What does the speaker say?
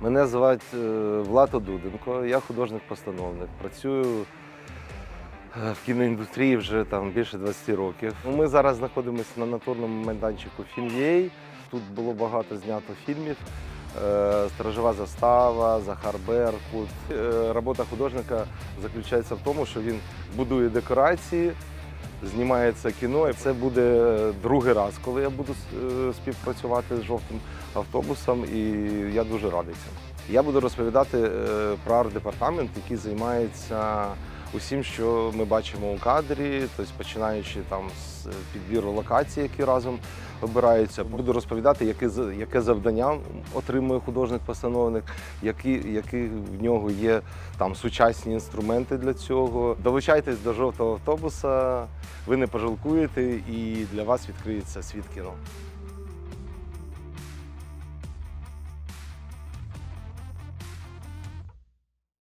Мене звати е, Влад Одуденко, я художник-постановник. Працюю е, в кіноіндустрії вже там більше 20 років. Ми зараз знаходимося на натурному майданчику Фільєй. Тут було багато знято фільмів. Е, Сторожова застава, Захар Беркут. Робота художника заключається в тому, що він будує декорації, знімається кіно. І Це буде другий раз, коли я буду е, співпрацювати з жовтим автобусом, і я дуже радий цьому. Я буду розповідати е, про арт-департамент, який займається усім, що ми бачимо у кадрі, тобто починаючи там з підбіру локацій, які разом обираються. Буду розповідати, яке, яке завдання отримує художник-постановник, які, які в нього є там сучасні інструменти для цього. Долучайтесь до жовтого автобуса, ви не пожалкуєте, і для вас відкриється світ кіно.